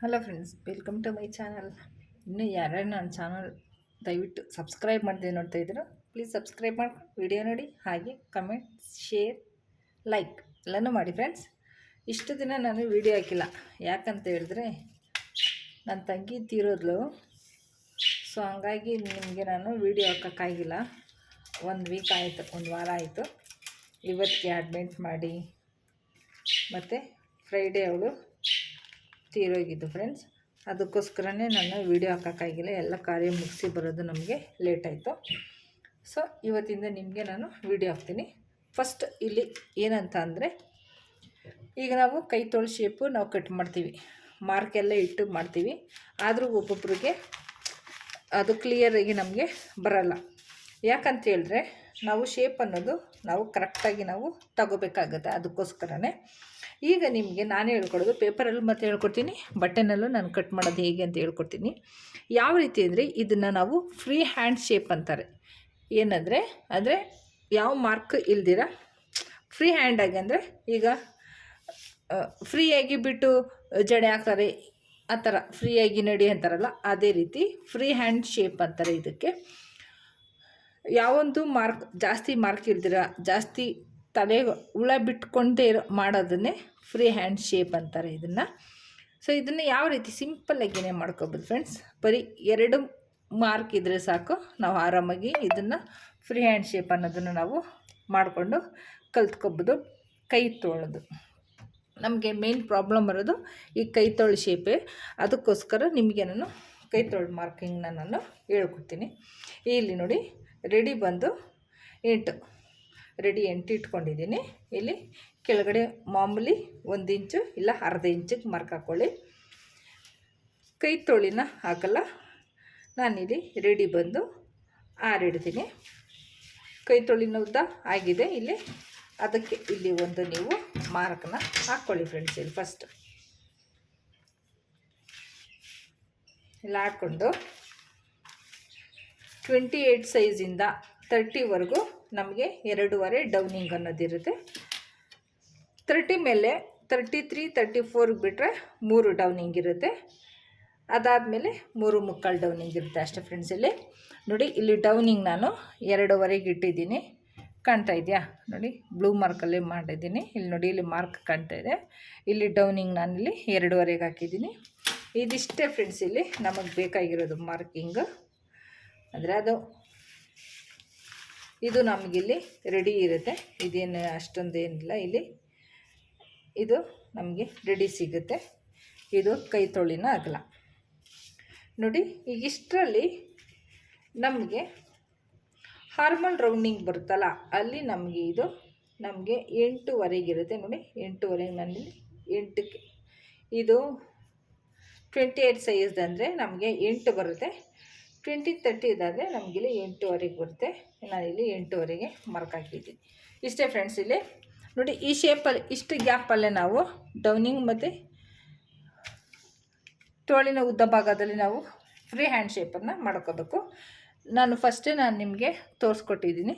Hello friends welcome to my channel ಇನ್ನೂ ಯಾರ್ಯಾರು ನನ್ನ ಚಾನಲ್ ದಯವಿಟ್ಟು ಸಬ್ಸ್ಕ್ರೈಬ್ ಮಾಡಿದೆ ನೋಡ್ತಾ ಇದ್ರು ಪ್ಲೀಸ್ ಸಬ್ಸ್ಕ್ರೈಬ್ ಮಾಡ್ಕೊಂಡು ವಿಡಿಯೋ ನೋಡಿ, ಹಾಗೆ ಕಮೆಂಟ್ ಶೇರ್ ಲೈಕ್ ಎಲ್ಲನೂ ಮಾಡಿ ಫ್ರೆಂಡ್ಸ್ ಇಷ್ಟು ದಿನ ನಾನು ವಿಡಿಯೋ ಹಾಕಿಲ್ಲ. ಯಾಕಂತ ಹೇಳಿದ್ರೆ ನನ್ನ ತಂಗಿ ತೀರೋದ್ಲು ಸೊ ಹಂಗಾಗಿ ನಿಮಗೆ ನಾನು ವಿಡಿಯೋ ಹಾಕೋಕ್ಕಾಗಿಲ್ಲ. ಒಂದು ವೀಕ್ ಆಯಿತು, ಒಂದು ವಾರ ಆಯಿತು. ಇವತ್ತಿಗೆ ಅಡ್ಮಿಟ್ ಮಾಡಿ. ಮತ್ತು ಫ್ರೈಡೇ ಅವಳು ತೀರೋಗಿದ್ದು ಫ್ರೆಂಡ್ಸ್ ಅದಕ್ಕೋಸ್ಕರನೇ ನಾನು ವೀಡಿಯೋ ಹಾಕೋಕ್ಕಾಗಿಲ್ಲ. ಎಲ್ಲ ಕಾರ್ಯ ಮುಗಿಸಿ ಬರೋದು ನಮಗೆ ಲೇಟ್ ಆಯಿತು. ಸೊ ಇವತ್ತಿಂದ ನಿಮಗೆ ನಾನು ವೀಡಿಯೋ ಹಾಕ್ತೀನಿ. ಫಸ್ಟ್ ಇಲ್ಲಿ ಏನಂತ ಅಂದರೆ, ಈಗ ನಾವು ಕೈ ತೊಳೆ ಶೇಪು ನಾವು ಕಟ್ ಮಾಡ್ತೀವಿ. ಮಾರ್ಕೆಲ್ಲ ಇಟ್ಟು ಮಾಡ್ತೀವಿ. ಆದರೂ ಒಬ್ಬೊಬ್ರಿಗೆ ಅದು ಕ್ಲಿಯರಾಗಿ ನಮಗೆ ಬರಲ್ಲ. ಯಾಕಂತ ಹೇಳಿದ್ರೆ, ನಾವು ಶೇಪ್ ಅನ್ನೋದು ನಾವು ಕರೆಕ್ಟಾಗಿ ನಾವು ತಗೋಬೇಕಾಗುತ್ತೆ. ಅದಕ್ಕೋಸ್ಕರನೇ ಈಗ ನಿಮಗೆ ನಾನು ಹೇಳ್ಕೊಡೋದು, ಪೇಪರಲ್ಲೂ ಮತ್ತೆ ಹೇಳ್ಕೊಡ್ತೀನಿ ಬಟನಲ್ಲೂ ನಾನು ಕಟ್ ಮಾಡೋದು ಹೇಗೆ ಅಂತ ಹೇಳ್ಕೊಡ್ತೀನಿ. ಯಾವ ರೀತಿ ಅಂದರೆ ಇದನ್ನು ನಾವು ಫ್ರೀ ಹ್ಯಾಂಡ್ ಶೇಪ್ ಅಂತಾರೆ. ಏನಂದರೆ, ಅಂದರೆ ಯಾವ ಮಾರ್ಕ್ ಇಲ್ದಿರ ಫ್ರೀ ಹ್ಯಾಂಡಾಗಿ ಅಂದರೆ ಈಗ ಫ್ರೀಯಾಗಿ ಬಿಟ್ಟು ಜಡೆ ಹಾಕ್ತಾರೆ, ಆ ಥರ ಫ್ರೀಯಾಗಿ ನಡಿ ಅಂತಾರಲ್ಲ, ಅದೇ ರೀತಿ ಫ್ರೀ ಹ್ಯಾಂಡ್ ಶೇಪ್ ಅಂತಾರೆ ಇದಕ್ಕೆ. ಯಾವೊಂದು ಮಾರ್ಕ್ ಜಾಸ್ತಿ ಮಾರ್ಕ್ ಇಲ್ದಿರ, ಜಾಸ್ತಿ ತಲೆ ಹುಳ ಬಿಟ್ಕೊಂಡೇ ಇರೋ ಮಾಡೋದನ್ನೇ ಫ್ರೀ ಹ್ಯಾಂಡ್ ಶೇಪ್ ಅಂತಾರೆ ಇದನ್ನು. ಸೊ ಇದನ್ನು ಯಾವ ರೀತಿ ಸಿಂಪಲ್ಲಾಗಿನೇ ಮಾಡ್ಕೋಬೋದು ಫ್ರೆಂಡ್ಸ್ ಬರೀ ಎರಡು ಮಾರ್ಕ್ ಇದ್ದರೆ ಸಾಕು. ನಾವು ಆರಾಮಾಗಿ ಇದನ್ನು ಫ್ರೀ ಹ್ಯಾಂಡ್ ಶೇಪ್ ಅನ್ನೋದನ್ನು ನಾವು ಮಾಡಿಕೊಂಡು ಕಲ್ತ್ಕೊಬೋದು, ಕೈ ತೊಳೋದು. ನಮಗೆ ಮೇನ್ ಪ್ರಾಬ್ಲಮ್ ಬರೋದು ಈ ಕೈ ತೋಳು ಶೇಪೇ. ಅದಕ್ಕೋಸ್ಕರ ನಿಮಗೆ ನಾನು ಕೈ ತೋಳು ಮಾರ್ಕಿಂಗ್ನ ನಾನು ಹೇಳ್ಕೊಡ್ತೀನಿ. ಇಲ್ಲಿ ನೋಡಿ ರೆಡಿ ಬಂದು ಎಂಟು ರೆಡಿ ಎಂಟು ಇಟ್ಕೊಂಡಿದ್ದೀನಿ. ಇಲ್ಲಿ ಕೆಳಗಡೆ ಮಾಮೂಲಿ ಒಂದು ಇಂಚು ಇಲ್ಲ ಅರ್ಧ ಇಂಚಿಗೆ ಮಾರ್ಕ್ ಹಾಕ್ಕೊಳ್ಳಿ ಕೈ ತೋಳಿನ ಹಾಕಲ್ಲ. ನಾನಿಲ್ಲಿ ರೆಡಿ ಬಂದು ಆರಿಡ್ತೀನಿ ಕೈ ತೊಳಿನ ಉದ್ದ ಆಗಿದೆ. ಇಲ್ಲಿ ಅದಕ್ಕೆ ಇಲ್ಲಿ ಒಂದು ನೀವು ಮಾರ್ಕನ್ನ ಹಾಕ್ಕೊಳ್ಳಿ ಫ್ರೆಂಡ್ಸ್ ಇಲ್ಲಿ ಫಸ್ಟ್ ಇಲ್ಲಿ ಹಾಕ್ಕೊಂಡು ಟ್ವೆಂಟಿ ಏಯ್ಟ್ ಸೈಜಿಂದ ತರ್ಟಿವರೆಗೂ ನಮಗೆ ಎರಡೂವರೆ ಡೌನಿಂಗ್ ಅನ್ನೋದಿರುತ್ತೆ ತರ್ಟಿ ಮೇಲೆ ತರ್ಟಿ ತ್ರೀ ತರ್ಟಿ ಫೋರ್ಗೆ ಬಿಟ್ಟರೆ ಮೂರು ಡೌನಿಂಗ್ ಇರುತ್ತೆ. ಅದಾದಮೇಲೆ ಮೂರು ಮುಕ್ಕಾಲು ಡೌನಿಂಗ್ ಇರುತ್ತೆ ಅಷ್ಟೇ ಫ್ರೆಂಡ್ಸ್ ಇಲ್ಲಿ. ನೋಡಿ, ಇಲ್ಲಿ ಡೌನಿಂಗ್ ನಾನು ಎರಡೂವರೆಗೆ ಇಟ್ಟಿದ್ದೀನಿ. ಕಾಣ್ತಾ ಇದೆಯಾ? ನೋಡಿ ಬ್ಲೂ ಮಾರ್ಕಲ್ಲಿ ಮಾಡಿದ್ದೀನಿ. ಇಲ್ಲಿ ನೋಡಿ, ಇಲ್ಲಿ ಮಾರ್ಕ್ ಕಾಣ್ತಾ ಇದೆ. ಇಲ್ಲಿ ಡೌನಿಂಗ್ ನಾನಿಲ್ಲಿ ಎರಡೂವರೆಗೆ ಹಾಕಿದ್ದೀನಿ. ಇದಿಷ್ಟೇ ಫ್ರೆಂಡ್ಸ್ ಇಲ್ಲಿ ನಮಗೆ ಬೇಕಾಗಿರೋದು ಮಾರ್ಕಿಂಗ್ ಅಂದರೆ ಅದು ಇದು ನಮಗಿಲ್ಲಿ ರೆಡಿ ಇರುತ್ತೆ. ಇದೇನು ಅಷ್ಟೊಂದು ಏನಿಲ್ಲ ಇಲ್ಲಿ. ಇದು ನಮಗೆ ರೆಡಿ ಸಿಗುತ್ತೆ. ಇದು ಕೈ ತೊಳಿನ ಅಗಲ. ನೋಡಿ, ಈಗ ಇಷ್ಟರಲ್ಲಿ ನಮಗೆ ಹಾರ್ಮಲ್ ರೌಂಡಿಂಗ್ ಬರುತ್ತಲ್ಲ, ಅಲ್ಲಿ ನಮಗೆ ಇದು ನಮಗೆ ಎಂಟುವರೆಗಿರುತ್ತೆ ನೋಡಿ ಎಂಟುವರೆಗೆ ನಾನಿಲ್ಲಿ ಎಂಟಕ್ಕೆ. ಇದು ಟ್ವೆಂಟಿ ಏಯ್ಟ್ ಸೈಜ್ದಂದರೆ ನಮಗೆ ಎಂಟು ಬರುತ್ತೆ. ಟ್ವೆಂಟಿ ತರ್ಟಿ ಇದಾದರೆ ನಮಗಿಲ್ಲಿ ಎಂಟೂವರೆಗೆ ಬರುತ್ತೆ. ನಾನಿಲ್ಲಿ ಎಂಟೂವರೆಗೆ ಮಾರ್ಕ್ ಹಾಕಿದ್ದೀನಿ. ಇಷ್ಟೇ ಫ್ರೆಂಡ್ಸ್ ಇಲ್ಲಿ ನೋಡಿ ಈ ಶೇಪಲ್ಲಿ ಇಷ್ಟು ಗ್ಯಾಪಲ್ಲೇ ನಾವು ಡೌನಿಂಗ್ ಮತ್ತು ತೋಳಿನ ಉದ್ದ ಭಾಗದಲ್ಲಿ ನಾವು ಫ್ರೀ ಹ್ಯಾಂಡ್ ಶೇಪನ್ನು ಮಾಡ್ಕೋಬೇಕು. ನಾನು ಫಸ್ಟೇ ನಾನು ನಿಮಗೆ ತೋರಿಸ್ಕೊಟ್ಟಿದ್ದೀನಿ.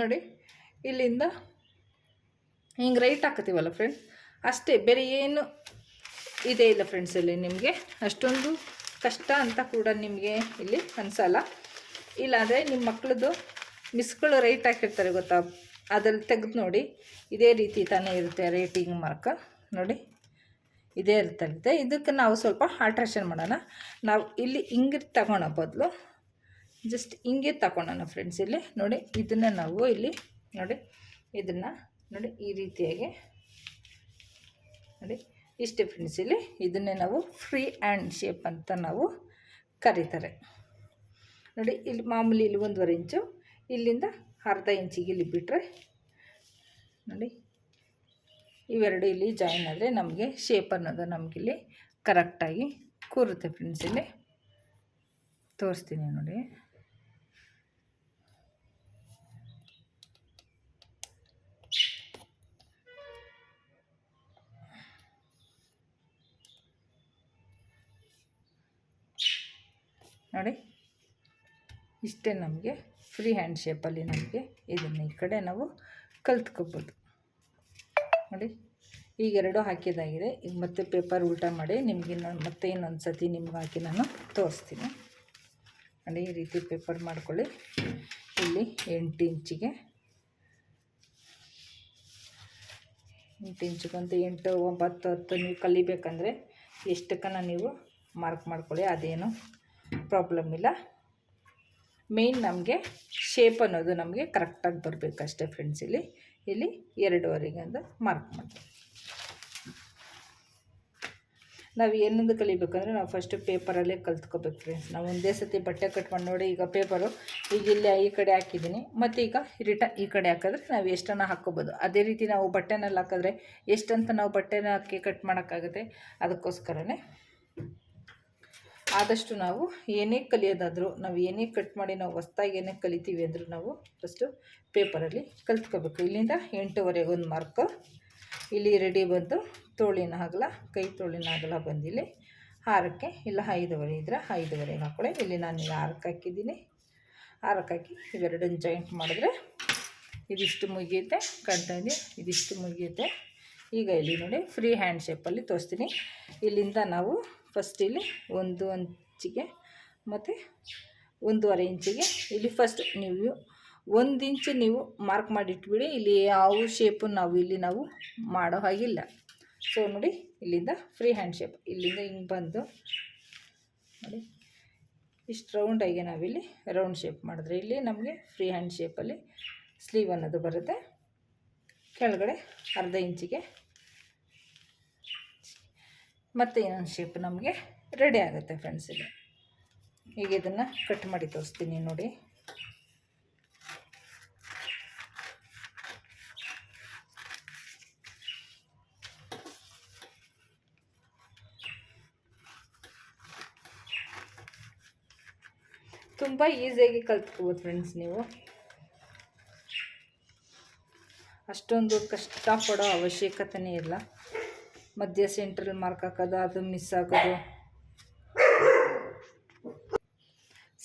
ನೋಡಿ, ಇಲ್ಲಿಂದ ಹಿಂಗೆ ರೈಟ್ ಹಾಕತ್ತೀವಲ್ಲ ಫ್ರೆಂಡ್ಸ್ ಅಷ್ಟೇ, ಬೇರೆ ಏನು ಇದೇ ಇಲ್ಲ ಫ್ರೆಂಡ್ಸ್ ಇಲ್ಲಿ ನಿಮಗೆ ಅಷ್ಟೊಂದು ಕಷ್ಟ ಅಂತ ಕೂಡ ನಿಮಗೆ ಇಲ್ಲಿ ಅನಿಸಲ್ಲ. ಇಲ್ಲಾಂದರೆ ನಿಮ್ಮ ಮಕ್ಕಳದು ಮಿಸ್ಗಳು ರೈಟ್ ಹಾಕಿರ್ತಾರೆ ಗೊತ್ತಾ? ಅದ್ರಲ್ಲಿ ತೆಗೆದು ನೋಡಿ. ಇದೇ ರೀತಿ ತಾನೇ ಇರುತ್ತೆ ರೇಟಿಂಗ್ ಮಾರ್ಕ್ ನೋಡಿ. ಇದೇ ಇರುತ್ತೆ ಇದಕ್ಕೆ ನಾವು ಸ್ವಲ್ಪ ಆಲ್ಟ್ರೇಷನ್ ಮಾಡೋಣ. ನಾವು ಇಲ್ಲಿ ಹಿಂಗೆ ತಗೊಳ್ಳೋ ಬದಲು. ಜಸ್ಟ್ ಹಿಂಗೆ ತಗೊಳ್ಳೋಣ ಫ್ರೆಂಡ್ಸ್ ಇಲ್ಲಿ. ನೋಡಿ, ಇದನ್ನು ನಾವು ಇಲ್ಲಿ, ನೋಡಿ, ಇದನ್ನು, ನೋಡಿ, ಈ ರೀತಿಯಾಗಿ. ನೋಡಿ. ಇಷ್ಟೇ ಫ್ರೆಂಡ್ಸ್ ಇಲ್ಲಿ ಇದನ್ನೇ ನಾವು ಫ್ರೀ ಆ್ಯಂಡ್ ಶೇಪ್ ಅಂತ ನಾವು ಕರೀತಾರೆ. ನೋಡಿ, ಇಲ್ಲಿ ಮಾಮೂಲಿ ಇಲ್ಲಿ ಒಂದೂವರೆ ಇಂಚು, ಇಲ್ಲಿಂದ ಅರ್ಧ ಇಂಚಿಗೆ ಇಲ್ಲಿ ಬಿಟ್ಟರೆ ನೋಡಿ, ಇವೆರಡು ಇಲ್ಲಿ ಜಾಯಿನ್ ಆದರೆ ನಮಗೆ ಶೇಪ್ ಅನ್ನೋದು ನಮಗಿಲ್ಲಿ ಕರೆಕ್ಟಾಗಿ ಕೂರುತ್ತೆ ಫ್ರೆಂಡ್ಸ್ ಇಲ್ಲಿ. ತೋರಿಸ್ತೀನಿ ನೋಡಿ. ನೋಡಿ. ಇಷ್ಟೇ ನಮಗೆ ಫ್ರೀ ಹ್ಯಾಂಡ್ ಶೇಪಲ್ಲಿ ನಮಗೆ ಇದನ್ನು ಈ ಕಡೆ ನಾವು ಕಲ್ತ್ಕೋಬೋದು. ನೋಡಿ, ಈಗ ಎರಡು ಹಾಕಿದಾಗಿದೆ. ಈಗ ಮತ್ತೆ ಪೇಪರ್ ಉಲ್ಟ ಮಾಡಿ ನಿಮ್ಗೆ ಇನ್ನೊಂದು, ಮತ್ತೆ ಇನ್ನೊಂದು ಸತಿ ನಿಮ್ಗೆ ಹಾಕಿ ನಾನು ತೋರಿಸ್ತೀನಿ. ನೋಡಿ, ಈ ರೀತಿ ಪೇಪರ್ ಮಾಡ್ಕೊಳ್ಳಿ. ಇಲ್ಲಿ ಎಂಟು ಇಂಚಿಗೆ. ಎಂಟು ಇಂಚಿಗಂತ ಎಂಟು, ಒಂಬತ್ತು, ಹತ್ತು ನೀವು ಕಲಿಬೇಕಂದ್ರೆ ಎಷ್ಟಕ್ಕನ ನೀವು ಮಾರ್ಕ್ ಮಾಡ್ಕೊಳ್ಳಿ, ಅದೇನು ಪ್ರಾಬ್ಲಮ್ ಇಲ್ಲ. ಮೇನ್ ನಮಗೆ ಶೇಪ್ ಅನ್ನೋದು ನಮಗೆ ಕರೆಕ್ಟಾಗಿ ಬರಬೇಕಷ್ಟೇ ಫ್ರೆಂಡ್ಸ್ ಇಲ್ಲಿ. ಇಲ್ಲಿ ಎರಡುವರೆಗೆ ಅಂತ ಮಾರ್ಕ್ ಮಾಡಿ ನಾವು ಏನೊಂದು ಕಲಿಬೇಕಂದ್ರೆ ನಾವು ಫಸ್ಟು ಪೇಪರಲ್ಲೇ ಕಲ್ತ್ಕೋಬೇಕು ಫ್ರೆಂಡ್ಸ್ ನಾವು ಒಂದೇ ಸತಿ ಬಟ್ಟೆ ಕಟ್ ಮಾಡಿ ನೋಡಿ ಈಗ ಪೇಪರು ಈಗ ಇಲ್ಲಿ ಈ ಕಡೆ ಹಾಕಿದ್ದೀನಿ, ಮತ್ತು ಈಗ ರಿಟರ್ನ್ ಈ ಕಡೆ ಹಾಕಿದ್ರೆ ನಾವು ಎಷ್ಟನ್ನು ಹಾಕ್ಕೋಬೋದು. ಅದೇ ರೀತಿ ನಾವು ಬಟ್ಟೆನಲ್ಲಿ ಹಾಕಿದ್ರೆ ಎಷ್ಟಂತ ನಾವು ಬಟ್ಟೆನ ಹಾಕಿ ಕಟ್ ಮಾಡೋಕ್ಕಾಗುತ್ತೆ, ಅದಕ್ಕೋಸ್ಕರನೇ ಆದಷ್ಟು ನಾವು ಏನೇ ಕಲಿಯೋದಾದರೂ, ನಾವು ಏನೇ ಕಟ್ ಮಾಡಿ ನಾವು ಹೊಸ್ದಾಗಿ ಏನೇ ಕಲಿತೀವಿ ಅಂದರೂ ನಾವು ಫಸ್ಟು ಪೇಪರಲ್ಲಿ ಕಲ್ತ್ಕೋಬೇಕು. ಇಲ್ಲಿಂದ ಎಂಟೂವರೆಗೆ ಒಂದು ಮಾರ್ಕು ಇಲ್ಲಿ ರೆಡಿ ಬಂದು ತೋಳಿನ ಅಗಲ, ಕೈ ತೋಳಿನ ಅಗಲ ಬಂದಿಲ್ಲಿ ಆರಕ್ಕೆ, ಇಲ್ಲ ಐದುವರೆ ಇದ್ರೆ ಐದುವರೆಗೆ ಹಾಕೊಳ್ಳಿ. ಇಲ್ಲಿ ನಾನು ಈಗ ಆರಕ್ಕೆ ಹಾಕಿದ್ದೀನಿ. ಆರಕ್ಕೆ ಹಾಕಿ ಇವೆರಡನ್ನು ಜಾಯಿಂಟ್ ಮಾಡಿದ್ರೆ ಇದಿಷ್ಟು ಮುಗಿಯುತ್ತೆ. ಕಾಣ್ತಾ ಇದೆ ಇದಿಷ್ಟು ಮುಗಿಯುತ್ತೆ. ಈಗ ಇಲ್ಲಿ ನೋಡಿ ಫ್ರೀ ಹ್ಯಾಂಡ್ ಶೇಪಲ್ಲಿ ತೋರಿಸ್ತೀನಿ. ಇಲ್ಲಿಂದ ನಾವು ಫಸ್ಟ್ ಇಲ್ಲಿ ಒಂದು ಇಂಚಿಗೆ ಮತ್ತು ಒಂದೂವರೆ ಇಂಚಿಗೆ. ಇಲ್ಲಿ ಫಸ್ಟ್ ನೀವು ಒಂದು ಇಂಚು ನೀವು ಮಾರ್ಕ್ ಮಾಡಿಟ್ಬಿಡಿ. ಇಲ್ಲಿ ಯಾವ ಶೇಪು ನಾವು ಇಲ್ಲಿ ನಾವು ಮಾಡೋ ಹಾಗಿಲ್ಲ. ಸೊ ನೋಡಿ, ಇಲ್ಲಿಂದ ಫ್ರೀ ಹ್ಯಾಂಡ್ ಶೇಪ್ ಇಲ್ಲಿಂದ ಹಿಂಗೆ ಬಂದು ನೋಡಿ, ಇಷ್ಟು ರೌಂಡಾಗಿ ನಾವಿಲ್ಲಿ ರೌಂಡ್ ಶೇಪ್ ಮಾಡಿದ್ರೆ ಇಲ್ಲಿ ನಮಗೆ ಫ್ರೀ ಹ್ಯಾಂಡ್ ಶೇಪಲ್ಲಿ ಸ್ಲೀವ್ ಅನ್ನೋದು ಬರುತ್ತೆ. ಕೆಳಗಡೆ ಅರ್ಧ ಇಂಚಿಗೆ ಮತ್ತು ಇನ್ನೊಂದು ಶೇಪ್ ನಮಗೆ ರೆಡಿ ಆಗುತ್ತೆ ಫ್ರೆಂಡ್ಸ್ ಇದು. ಈಗ ಇದನ್ನು ಕಟ್ ಮಾಡಿ ತೋರಿಸ್ತೀನಿ ನೋಡಿ. ತುಂಬ ಈಸಿಯಾಗಿ ಕಲ್ತ್ಕೋಬೋದು ಫ್ರೆಂಡ್ಸ್ ನೀವು. ಅಷ್ಟೊಂದು ಕಷ್ಟಪಡೋ ಅವಶ್ಯಕತೆನೇ ಇಲ್ಲ. ಮಧ್ಯ ಸೆಂಟ್ರಲ್ ಮಾರ್ಕ್ ಹಾಕೋದು ಅದು ಮಿಸ್ ಆಗೋದು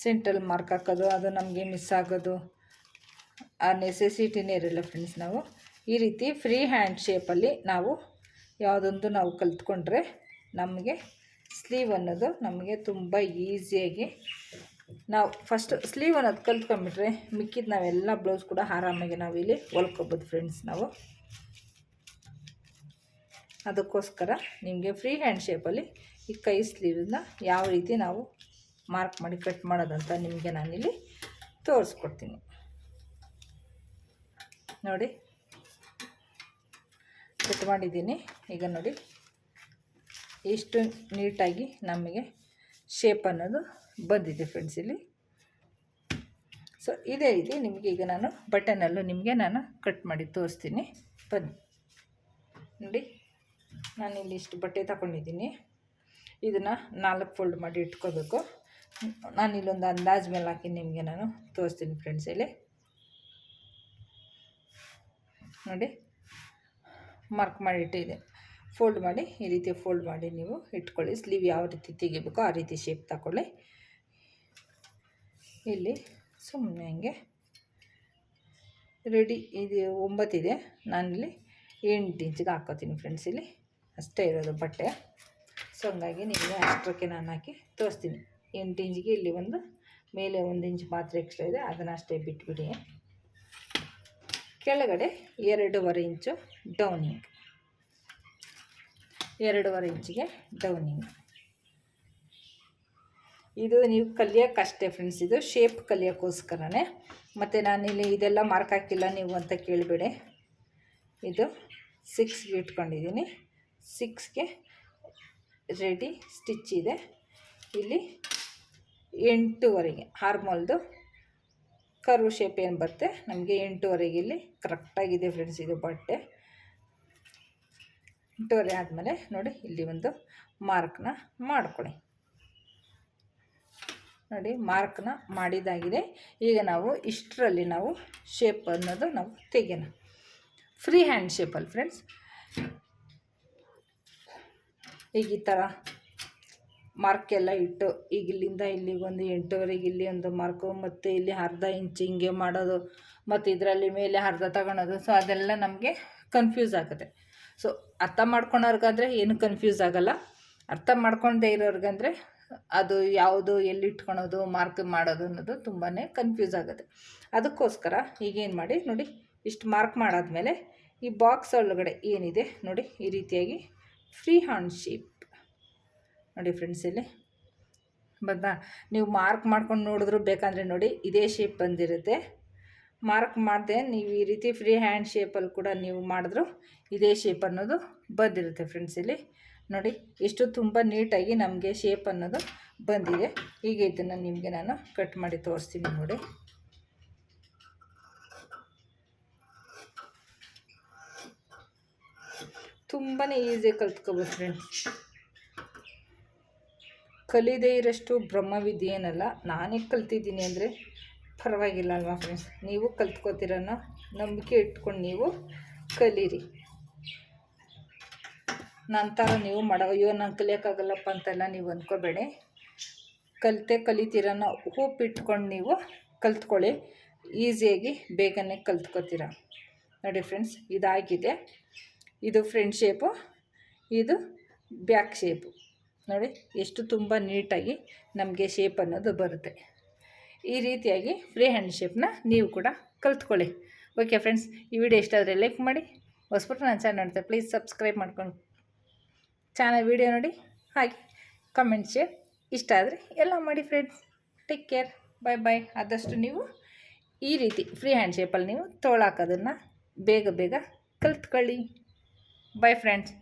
ಸೆಂಟ್ರಲ್ ಮಾರ್ಕ್ ಹಾಕೋದು, ಅದು ನಮಗೆ ಮಿಸ್ ಆಗೋದು. ಆ ನೆಸೆಸಿಟಿನೇ ಇರಲ್ಲ ಫ್ರೆಂಡ್ಸ್ ನಾವು. ಈ ರೀತಿ ಫ್ರೀ ಹ್ಯಾಂಡ್ ಶೇಪಲ್ಲಿ ನಾವು ಯಾವುದೊಂದು ನಾವು ಕಲ್ತ್ಕೊಂಡ್ರೆ ನಮಗೆ ಸ್ಲೀವ್ ಅನ್ನೋದು ನಮಗೆ ತುಂಬ ಈಸಿಯಾಗಿ ನಾವು ಫಸ್ಟ್ ಸ್ಲೀವ್ ಅನ್ನೋದು ಕಲ್ತ್ಕೊಂಬಿಟ್ರೆ ಮಿಕ್ಕಿದ ನಾವೆಲ್ಲ ಬ್ಲೌಸ್ ಕೂಡ ಆರಾಮಾಗಿ ನಾವಿಲ್ಲಿ ಹೊಲ್ಕೊಬೋದು ಫ್ರೆಂಡ್ಸ್ ನಾವು. ಅದಕ್ಕೋಸ್ಕರ ನಿಮಗೆ ಫ್ರೀ ಹ್ಯಾಂಡ್ ಶೇಪಲ್ಲಿ ಈ ಕೈ ಸ್ಲೀವನ್ನ ಯಾವ ರೀತಿ ನಾವು ಮಾರ್ಕ್ ಮಾಡಿ ಕಟ್ ಮಾಡೋದಂತ ನಿಮಗೆ ನಾನಿಲ್ಲಿ ತೋರಿಸ್ಕೊಡ್ತೀನಿ. ನೋಡಿ. ಕಟ್ ಮಾಡಿದ್ದೀನಿ. ಈಗ ನೋಡಿ. ಎಷ್ಟು ನೀಟಾಗಿ ನಮಗೆ ಶೇಪ್ ಅನ್ನೋದು ಬಂದಿದೆ ಫ್ರೆಂಡ್ಸ್ ಇಲ್ಲಿ. ಸೊ ಇದೇ ರೀತಿ ನಿಮಗೆ ಈಗ ನಾನು ಬಟನಲ್ಲೂ ನಿಮಗೆ ನಾನು ಕಟ್ ಮಾಡಿ ತೋರಿಸ್ತೀನಿ. ಬನ್ನಿ. ನೋಡಿ. ನಾನು ಇಲ್ಲಿ ಇಷ್ಟು ಬಟ್ಟೆ ತಗೊಂಡಿದ್ದೀನಿ. ಇದನ್ನು ನಾಲ್ಕು ಫೋಲ್ಡ್ ಮಾಡಿ ಇಟ್ಕೋಬೇಕು. ನಾನು ಇಲ್ಲೊಂದು ಅಂದಾಜು ಮೇಲೆ ಹಾಕಿ ನಿಮಗೆ ನಾನು ತೋರಿಸ್ತೀನಿ ಫ್ರೆಂಡ್ಸ್ ಇಲ್ಲಿ. ನೋಡಿ ಮಾರ್ಕ್ ಮಾಡಿ ಇಟ್ಟಿದೆ. ಫೋಲ್ಡ್ ಮಾಡಿ, ಈ ರೀತಿ ಫೋಲ್ಡ್ ಮಾಡಿ ನೀವು ಇಟ್ಕೊಳ್ಳಿ. ಸ್ಲೀವ್ ಯಾವ ರೀತಿ ತೆಗಿಬೇಕೋ ಆ ರೀತಿ ಶೇಪ್ ತಗೊಳ್ಳಿ. ಇಲ್ಲಿ ಸುಮ್ಮನೆ ಹಂಗೆ ರೆಡಿ ಇದು ಒಂಬತ್ತಿದೆ. ನಾನಿಲ್ಲಿ ಎಂಟು ಇಂಚಿಗೆ ಹಾಕೋತೀನಿ ಫ್ರೆಂಡ್ಸ್ ಇಲ್ಲಿ. ಅಷ್ಟೇ ಇರೋದು ಬಟ್ಟೆ. ಸೊ ಹಂಗಾಗಿ ನಿಮಗೆ ಅಷ್ಟಕ್ಕೆ ನಾನು ಹಾಕಿ ತೋರಿಸ್ತೀನಿ. ಎಂಟು ಇಂಚಿಗೆ ಇಲ್ಲಿ ಒಂದು ಮೇಲೆ ಒಂದು ಇಂಚ್ ಮಾತ್ರ ಎಕ್ಸ್ಟ್ರಾ ಇದೆ. ಅದನ್ನು ಅಷ್ಟೇ ಬಿಟ್ಬಿಡಿ. ಕೆಳಗಡೆ ಎರಡೂವರೆ ಇಂಚು ಡೌನಿಂಗ್ ಎರಡೂವರೆ ಇಂಚಿಗೆ ಡೌನಿಂಗ್ ಇದು ನೀವು ಕಲಿಯೋಕ್ಕಷ್ಟೇ ಫ್ರೆಂಡ್ಸ್ ಇದು ಶೇಪ್ ಕಲಿಯೋಕ್ಕೋಸ್ಕರನೇ. ಮತ್ತು ಇಲ್ಲಿ ಇದೆಲ್ಲ ಮಾರ್ಕ್ ಹಾಕಿಲ್ಲ ನೀವು ಅಂತ ಕೇಳಬೇಡಿ. ಇದು ಸಿಕ್ಸ್ಗೆ ಇಟ್ಕೊಂಡಿದ್ದೀನಿ. ಸಿಕ್ಸ್ಗೆ ರೆಡಿ ಸ್ಟಿಚ್ ಇದೆ. ಇಲ್ಲಿ ಎಂಟೂವರೆಗೆ ಹಾರ್ಮೋಲ್ದು ಕರ್ವ್ ಶೇಪ್ ಏನು ಬರುತ್ತೆ ನಮಗೆ ಎಂಟೂವರೆಗೆ ಇಲ್ಲಿ ಕರೆಕ್ಟಾಗಿದೆ ಫ್ರೆಂಡ್ಸ್ ಇದು ಬಟ್ಟೆ. ಎಂಟೂವರೆ ಆದಮೇಲೆ ನೋಡಿ ಇಲ್ಲಿ ಒಂದು ಮಾರ್ಕ್ನ ಮಾಡ್ಕೊಳ್ಳಿ. ನೋಡಿ ಮಾರ್ಕ್ನ ಮಾಡಿದಾಗಿದೆ. ಈಗ ನಾವು ಇಷ್ಟರಲ್ಲಿ ನಾವು ಶೇಪ್ ಅನ್ನೋದು ನಾವು ತೆಗೆಯೋಣ. ಫ್ರೀ ಹ್ಯಾಂಡ್ ಶೇಪಲ್ಲಿ ಫ್ರೆಂಡ್ಸ್ ಈಗ ಈ ಥರ ಮಾರ್ಕ್ ಎಲ್ಲ ಇಟ್ಟು, ಈಗ ಇಲ್ಲಿಂದ ಇಲ್ಲಿಗೆ ಒಂದು ಎಂಟೂವರೆಗೆ ಇಲ್ಲಿ ಒಂದು ಮಾರ್ಕು ಮತ್ತು ಇಲ್ಲಿ ಅರ್ಧ ಇಂಚ್ ಹಿಂಗೆ ಮಾಡೋದು, ಮತ್ತು ಇದರಲ್ಲಿ ಮೇಲೆ ಅರ್ಧ ತಗೊಳೋದು. ಸೊ ಅದೆಲ್ಲ ನಮಗೆ ಕನ್ಫ್ಯೂಸ್ ಆಗುತ್ತೆ. ಸೊ ಅರ್ಥ ಮಾಡ್ಕೊಳೋರ್ಗಾದ್ರೆ ಏನು ಕನ್ಫ್ಯೂಸ್ ಆಗಲ್ಲ. ಅರ್ಥ ಮಾಡ್ಕೊಂಡೇ ಇರೋರ್ಗಂದರೆ ಅದು ಯಾವುದು, ಎಲ್ಲಿ ಇಟ್ಕೊಳೋದು ಮಾರ್ಕ್ ಮಾಡೋದು ಅನ್ನೋದು ತುಂಬಾ ಕನ್ಫ್ಯೂಸ್ ಆಗುತ್ತೆ. ಅದಕ್ಕೋಸ್ಕರ ಈಗೇನು ಮಾಡಿ, ನೋಡಿ, ಇಷ್ಟು ಮಾರ್ಕ್ ಮಾಡಾದ್ಮೇಲೆ ಈ ಬಾಕ್ಸ್ ಒಳಗಡೆ ಏನಿದೆ, ನೋಡಿ, ಈ ರೀತಿಯಾಗಿ ಫ್ರೀ ಹ್ಯಾಂಡ್ ಶೇಪ್ ನೋಡಿ ಫ್ರೆಂಡ್ಸ್ ಇಲ್ಲಿ. ಬಂದಾ ನೀವು ಮಾರ್ಕ್ ಮಾಡ್ಕೊಂಡು ನೋಡಿದ್ರು ಬೇಕಂದರೆ ನೋಡಿ ಇದೇ ಶೇಪ್ ಬಂದಿರುತ್ತೆ. ಮಾರ್ಕ್ ಮಾಡಿದೆ ನೀವು ಈ ರೀತಿ ಫ್ರೀ ಹ್ಯಾಂಡ್ ಶೇಪಲ್ಲಿ ಕೂಡ ನೀವು ಮಾಡಿದ್ರು ಇದೇ ಶೇಪ್ ಅನ್ನೋದು ಬಂದಿರುತ್ತೆ ಫ್ರೆಂಡ್ಸ್ ಇಲ್ಲಿ. ನೋಡಿ ಎಷ್ಟು ತುಂಬ ನೀಟಾಗಿ ನಮಗೆ ಶೇಪ್ ಅನ್ನೋದು ಬಂದಿದೆ. ಈಗ ಇದನ್ನು ನಿಮಗೆ ನಾನು ಕಟ್ ಮಾಡಿ ತೋರಿಸ್ತೀನಿ ನೋಡಿ. ತುಂಬಾ ಈಸಿಯಾಗಿ ಕಲ್ತ್ಕೋಬೋದು ಫ್ರೆಂಡ್ಸ್ ಕಲಿದೇ ಇರೋಷ್ಟು ಬ್ರಹ್ಮವಿದ್ಯೆ ಏನಲ್ಲ, ನಾನೇ ಕಲ್ತಿದ್ದೀನಿ ಅಂದರೆ ಪರವಾಗಿಲ್ಲ ಅಲ್ವಾ ಫ್ರೆಂಡ್ಸ್ ನೀವು ಕಲ್ತ್ಕೋತೀರನ್ನೋ ನಂಬಿಕೆ ಇಟ್ಕೊಂಡು ನೀವು ಕಲೀರಿ. ನಂತರ ನೀವು ಮಾಡೋ, ಅಯ್ಯೋ ನಾನು ಕಲಿಯೋಕ್ಕಾಗಲ್ಲಪ್ಪ ಅಂತೆಲ್ಲ ನೀವು ಅಂದ್ಕೋಬೇಡಿ ಕಲಿತೆ ಕಲಿತೀರನ್ನೋ ಹೋಪ್ ಇಟ್ಕೊಂಡು ನೀವು ಕಲ್ತ್ಕೊಳ್ಳಿ. ಈಸಿಯಾಗಿ ಬೇಗನೆ ಕಲ್ತ್ಕೋತೀರ. ನೋಡಿ ಫ್ರೆಂಡ್ಸ್ ಇದಾಗಿದೆ. ಇದು ಫ್ರಂಟ್ ಶೇಪು, ಇದು ಬ್ಯಾಕ್ ಶೇಪು. ನೋಡಿ, ಎಷ್ಟು ತುಂಬ ನೀಟಾಗಿ ನಮಗೆ ಶೇಪ್ ಅನ್ನೋದು ಬರುತ್ತೆ. ಈ ರೀತಿಯಾಗಿ ಫ್ರೀ ಹ್ಯಾಂಡ್ ಶೇಪ್ನ ನೀವು ಕೂಡ ಕಲ್ತ್ಕೊಳ್ಳಿ. ಓಕೆ ಫ್ರೆಂಡ್ಸ್, ಈ ವಿಡಿಯೋ ಇಷ್ಟ ಆದರೆ ಲೈಕ್ ಮಾಡಿ ಹೊಸ್ಬಿಟ್ಟು ನನ್ನ ಚಾನಲ್ ನೋಡ್ತೇನೆ ಪ್ಲೀಸ್ ಸಬ್ಸ್ಕ್ರೈಬ್ ಮಾಡ್ಕೊಂಡು. ಚಾನಲ್ ವಿಡಿಯೋ ನೋಡಿ, ಹಾಗೆ ಕಮೆಂಟ್ ಶೇರ್ ಇಷ್ಟ ಆದರೆ ಎಲ್ಲ ಮಾಡಿ friends take care bye bye ಆದಷ್ಟು ನೀವು ಈ ರೀತಿ ಫ್ರೀ ಹ್ಯಾಂಡ್ ಶೇಪಲ್ಲಿ ನೀವು ತೋಳಾಕೋದನ್ನು ಬೇಗ ಬೇಗ ಕಲ್ತ್ಕೊಳ್ಳಿ. Bye friends